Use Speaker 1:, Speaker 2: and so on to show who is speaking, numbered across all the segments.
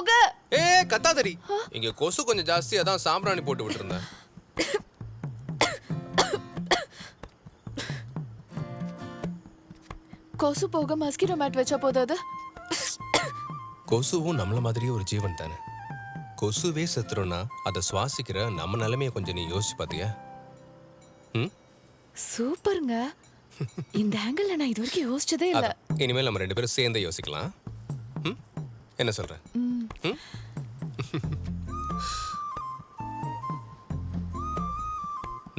Speaker 1: போக.
Speaker 2: ஏ கத்தாதரி இங்க கொசு கொஞ்சம் ஜாஸ்தி அதான் சாம்பிராணி போட்டு விட்டுருந்தேன்.
Speaker 1: கொசு போக மஸ்கிட்டோ மேட் வச்சா போதாது?
Speaker 2: கொசுவும் நம்மள மாதிரியே ஒரு ஜீவன் தானே. கொசுவே செத்துறோம்னா அதை சுவாசிக்கிற நம்ம நிலைமைய கொஞ்சம் நீ யோசிச்சு பாத்தியா? ம்?
Speaker 1: சூப்பருங்க. இந்த ஆங்கிள் நான் இது வரைக்கும் யோசிச்சதே இல்ல.
Speaker 2: இனிமேல் நம்ம ரெண்டு பேரும் சேர்ந்தே யோசிக்கலாம். என்ன சொல்ற?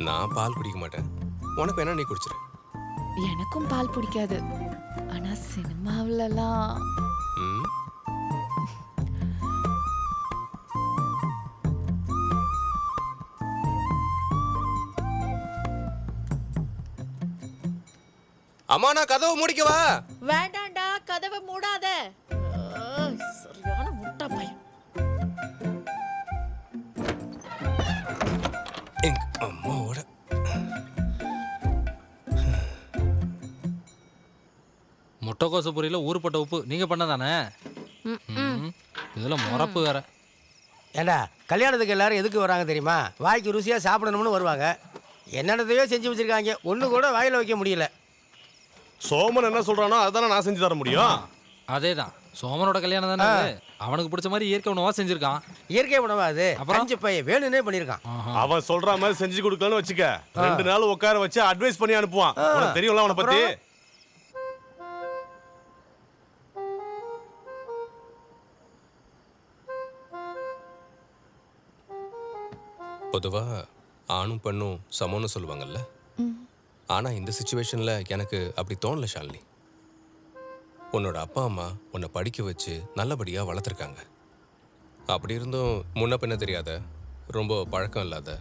Speaker 2: நான் பால் குடிக்க மாட்டேன். உனக்கு வேணா நீ குடிச்சிரு.
Speaker 1: எனக்கும் பால் பிடிக்காது. ஆனா சினிமாவிலலாம்.
Speaker 2: அம்மா நான் கதவை முடிக்கவா?
Speaker 3: வேண்டாம்டா கதவை மூடாத.
Speaker 2: அம்மாவோட
Speaker 4: முட்டைக்கோசு பொரியல ஊறுப்பட்ட உப்பு. நீங்க பண்ணதானே? இதுல முறப்பு வேற.
Speaker 5: ஏண்டா கல்யாணத்துக்கு எல்லாரும் எதுக்கு வராங்க தெரியுமா? வாய்க்கு ருசியாக சாப்பிடணும்னு வருவாங்க. என்னென்னத்தையோ செஞ்சு வச்சிருக்காங்க. ஒன்று கூட வாயில் வைக்க முடியல.
Speaker 6: சோமன் என்ன சொல்றானோ அதானே நான் செஞ்சு தர முடியும்?
Speaker 4: அதேதான். சோமனோட கல்யாணம் தானே? அவனுக்கு பிடிச்ச மாதிரி இயற்கை உணவா செஞ்சிருக்கான்.
Speaker 5: இயற்கை உணவா அது?
Speaker 4: அப்புறம்?
Speaker 5: அஞ்சு பையன் வேணும்னே பண்ணியிருக்கான்.
Speaker 6: அவன் சொல்ற மாதிரி செஞ்சு கொடுக்கலன்னு வச்சுக்க. ரெண்டு நாள் உட்கார வச்சு அட்வைஸ் பண்ணி அனுப்புவான். உனக்கு தெரியும்ல அவனை பத்தி?
Speaker 2: பொதுவா ஆணும் பெண்ணும் சமம்னு சொல்லுவாங்கல்ல? ஆனா இந்த சுச்சுவேஷன்ல எனக்கு அப்படி தோணல ஷாலினி. உன்னோட அப்பா அம்மா உன்னை படிக்க வச்சு நல்லபடியாக வளர்த்துருக்காங்க. அப்படி இருந்தும் முன்ன பின்ன தெரியாத ரொம்ப பழக்கம் இல்லாத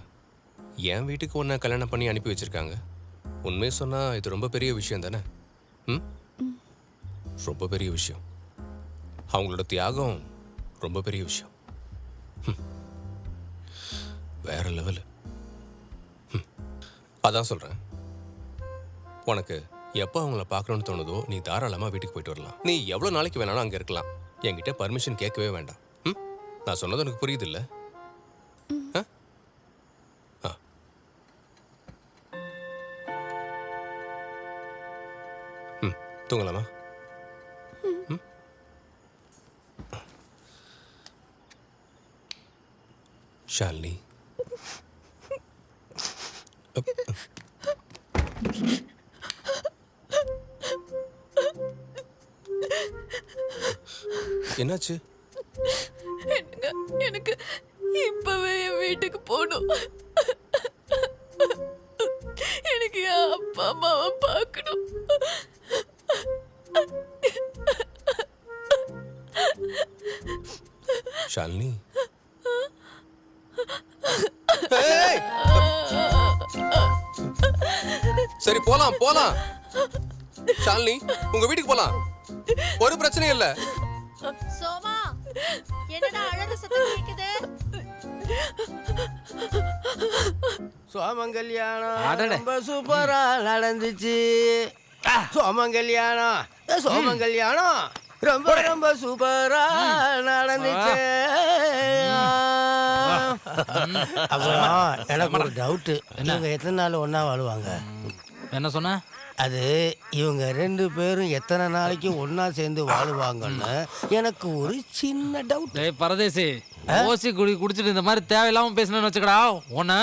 Speaker 2: என் வீட்டுக்கு உன்னை கல்யாணம் பண்ணி அனுப்பி வச்சிருக்காங்க. உண்மையை சொன்னால் இது ரொம்ப பெரிய விஷயம் தானே? ம்? ரொம்ப பெரிய விஷயம். அவங்களோட தியாகம் ரொம்ப பெரிய விஷயம். வேற லெவலு. ம். அதான் சொல்கிறேன் உனக்கு எப்போ அவங்கள பார்க்கணும்னு தோணுதோ நீ தாராளமா வீட்டுக்கு போயிட்டு வரலாம். நீ எவ்வளோ நாளைக்கு வேணாலும் அங்கே இருக்கலாம். என்கிட்ட பர்மிஷன் கேட்கவே வேண்டாம். ம்? நான் சொன்னது உனக்கு புரியுது இல்ல? தூங்கலாமா? ஷாலினி. என்னாச்சு?
Speaker 1: எனக்கு இப்பவே என் வீட்டுக்கு போகணும். எனக்கு என் அப்பா அம்மாவை பார்க்கணும்.
Speaker 2: ஷாலினி! சரி போலாம் போலாம். ஷாலினி உங்க வீட்டுக்கு போலாம். ஒரு பிரச்சனையும் இல்ல.
Speaker 3: அழகு சத்தம் கேக்குது.
Speaker 5: சோமங்கல்யாணம்
Speaker 4: அடடே.
Speaker 5: ரொம்ப சூப்பரா நடந்துச்சு. சோமங்கல்யாணம். ஏ, சோமங்கல்யாணம் ரொம்ப ரொம்ப சூப்பரா நடந்துச்சு. அப்புறம் எனக்கு ஒரு டவுட்டு இவங்க எத்தனை நாள் ஒண்ணா வாழுவாங்க?
Speaker 4: என்ன சொன்ன?
Speaker 5: அது இவங்க ரெண்டு பேரும் எத்தனை நாளைக்கு ஒண்ணா சேர்ந்து வாழுவாங்கன்னு எனக்கு ஒரு சின்ன டவுட்
Speaker 4: டேய் பரதேசி ஓசி குடி குடிச்சிட்டு இந்த மாதிரி தேவையில்லாம பேசணும்னு வச்சுக்கடா உன்ன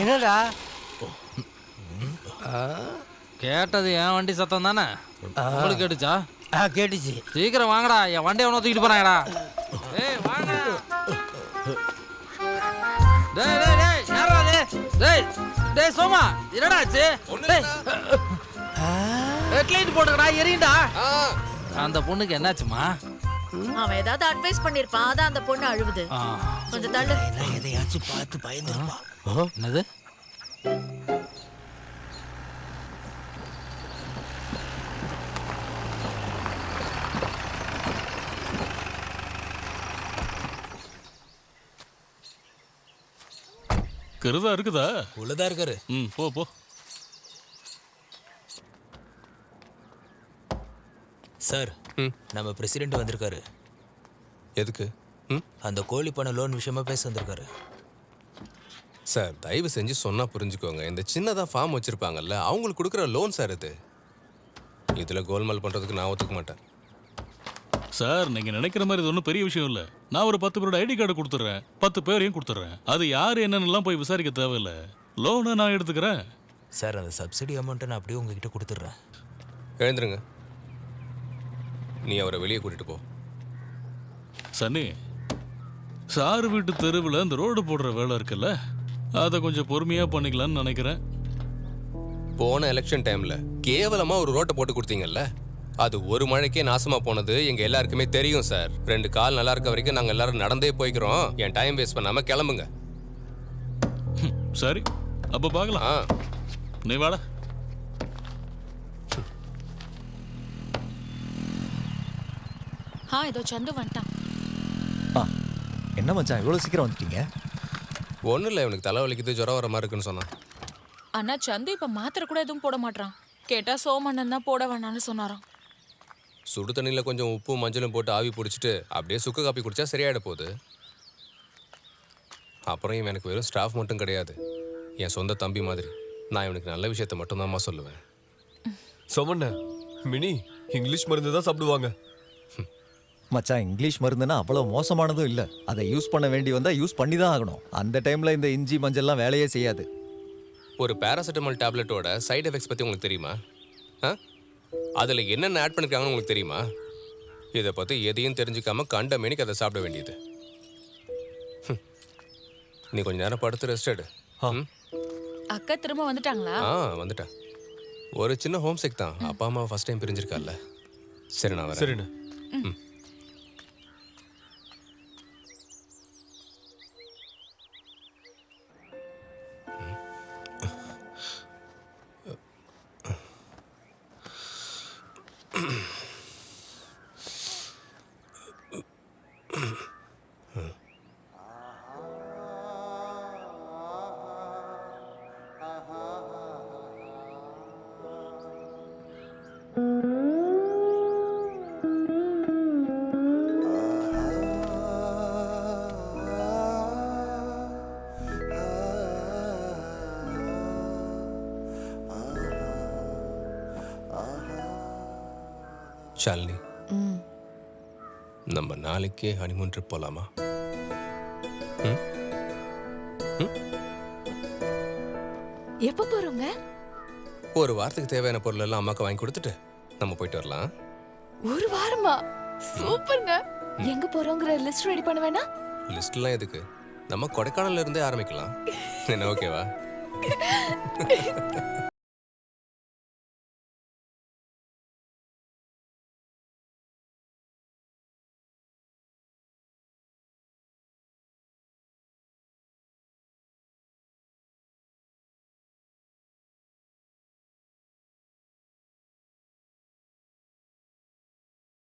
Speaker 5: என்னடா?
Speaker 4: கேட்டது என் வண்டி சத்தம் தானே? உங்களுக்கு கேட்டுச்சா?
Speaker 5: கேட்டுச்சு.
Speaker 4: சீக்கிரம் வாங்கடா என் வண்டியை அவனை தூக்கிட்டு போறாங்கடா. டேய் சோமா என்னடா ஆச்சு? டேய் ஹெட்லைட் போட்டுக்கடா எரியுண்டா அந்த பொண்ணுக்கு என்னாச்சுமா?
Speaker 3: அவன் ஏதாவது அட்வைஸ் பண்ணிருப்பான். அதான் அந்த பொண்ணு அழுவுது. கொஞ்சம் தள்ளு.
Speaker 5: எதையாச்சும் பார்த்து பயந்துருப்பா.
Speaker 4: என்னது?
Speaker 7: கிருதா இருக்குதா?
Speaker 8: உள்ளதா இருக்காரு.
Speaker 7: ம் போ போ.
Speaker 8: சார்
Speaker 2: ம்.
Speaker 8: நம்ம பிரசிடென்ட் வந்திருக்காரு.
Speaker 2: எதுக்கு? ம்?
Speaker 7: அந்த கோழி பண்ண லோன் விஷயமா பேச வந்திருக்காரு.
Speaker 2: சார் தயவு செஞ்சு சொன்னா புரிஞ்சுக்கோங்க. இந்த சின்னதா ஃபார்ம் வச்சிருப்பாங்கல்ல அவங்களுக்கு கொடுக்குற லோன் சார் இது. இதுல கோல்மால் பண்றதுக்கு நான் ஒத்துக்க மாட்டேன்.
Speaker 8: சார் நீங்க நினைக்கிற மாதிரி இது ஒன்றும் பெரிய விஷயம் இல்ல. நான் ஒரு பத்து பேரோட ஐடி கார்டு கொடுத்துட்றேன் பத்து பேரையும் கொடுத்துட்றேன் அது யார் என்னன்னுலாம் போய் விசாரிக்க தேவையில்ல. லோனை நான் எடுத்துக்கிறேன்.
Speaker 7: சார் அந்த சப்சிடி அமௌண்ட்டை நான் அப்படியே உங்ககிட்ட கொடுத்துட்றேன்
Speaker 2: எழுந்துருங்க. நீ அவரை வெளியே கூட்டிட்டு போ.
Speaker 8: சன்னி சார் வீட்டு தெருவில் இந்த ரோடு போடுற வேலை இருக்குல்ல? அதை கொஞ்சம் பொறுமையா பண்ணிக்கலாம்னு நினைக்கிறேன்.
Speaker 2: போன எலெக்ஷன் டைம்ல கேவலமா ஒரு ரோட்டை போட்டு கொடுத்தீங்கல்ல? அது ஒரு மழைக்கே நாசமா போனது எங்க எல்லாருக்குமே தெரியும் சார். ரெண்டு கால் நல்லா இருக்க வரைக்கும் நாங்க எல்லாரும் நடந்தே போய்க்கிறோம். என் டைம் வேஸ்ட் பண்ணாம கிளம்புங்க.
Speaker 8: சரி அப்ப பார்க்கலாம்.
Speaker 2: ஆ.
Speaker 8: நீ வாடா.
Speaker 1: ஆ இதோ சந்து வந்துட்டான்.
Speaker 9: ஆ என்ன மச்சான் இவ்வளோ சீக்கிரம் வந்துட்டீங்க?
Speaker 2: ஒன்றும் இல்லை இவனுக்கு தலைவலிக்குது ஜுரம் வர மாதிரி இருக்குன்னு சொன்னான்.
Speaker 10: அண்ணா சந்து இப்ப மாத்திரை கூட எதுவும் போட மாட்றான். கேட்டா சோமண்ணன் தான் போட வேணாம்னு சொன்னாராம்.
Speaker 2: சுடு தண்ணியில் கொஞ்சம் உப்பும் மஞ்சளும் போட்டு ஆவி பிடிச்சிட்டு அப்படியே சுக்கு காப்பி குடிச்சா சரியாயிட போகுது. அப்புறம் இவன் எனக்கு வெறும் ஸ்டாஃப் மட்டும் கிடையாது. என் சொந்த தம்பி மாதிரி. நான் இவனுக்கு நல்ல விஷயத்த மட்டும்தாம்மா சொல்லுவேன்.
Speaker 11: சொமண்ண மினி இங்கிலீஷ் மருந்து தான் சாப்பிடுவாங்க.
Speaker 9: மச்சான் இங்கிலீஷ் மருந்துனா அவ்வளோ மோசமானதும் இல்லை. அதை யூஸ் பண்ண வேண்டி வந்தால் யூஸ் பண்ணி தான் ஆகணும். அந்த டைமில் இந்த இஞ்சி மஞ்சள்லாம் வேலையே செய்யாது.
Speaker 2: ஒரு பேராசிட்டமால் டேப்லெட்டோட சைடு எஃபெக்ட்ஸ் பற்றி உங்களுக்கு தெரியுமா? ஆ? அதில் என்னென்ன ஆட் பண்ணிருக்காங்கன்னு உங்களுக்கு தெரியுமா? இதை பற்றி எதையும் தெரிஞ்சுக்காம கண்ட மேனிக்கு அதை சாப்பிட வேண்டியது. நீ கொஞ்ச நேரம் படுத்து ரெஸ்ட் எடு. ம்?
Speaker 10: அக்கா திரும்ப வந்துட்டாங்களா?
Speaker 2: ஆ வந்துட்டேன். ஒரு சின்ன ஹோம் சிக் தான் அப்பா அம்மா ஃபர்ஸ்ட் டைம் பிரிஞ்சிருக்கால சரி நான் வரேன்.
Speaker 11: சரிண்ணே.
Speaker 2: ஷாலினி
Speaker 1: ம்
Speaker 2: நம்ம நாளைக்கே ஹனிமூன் ட்ரிப் போலாமா
Speaker 1: எப்போ போறோங்க?
Speaker 2: ஒரு வாரத்துக்கு தேவையான பொருள் எல்லாம் அம்மாக்கு வாங்கி கொடுத்துட்டு நம்ம போயிட்டு வரலாம்.
Speaker 1: ஒரு வாரமா? சூப்பர்ங்க. எங்க போறோங்கிற லிஸ்ட் ரெடி பண்ண வேணா
Speaker 2: லிஸ்ட்லாம் எதுக்கு? நம்ம கொடைக்கானல்ல இருந்தே ஆரம்பிக்கலாம். என்ன ஓகேவா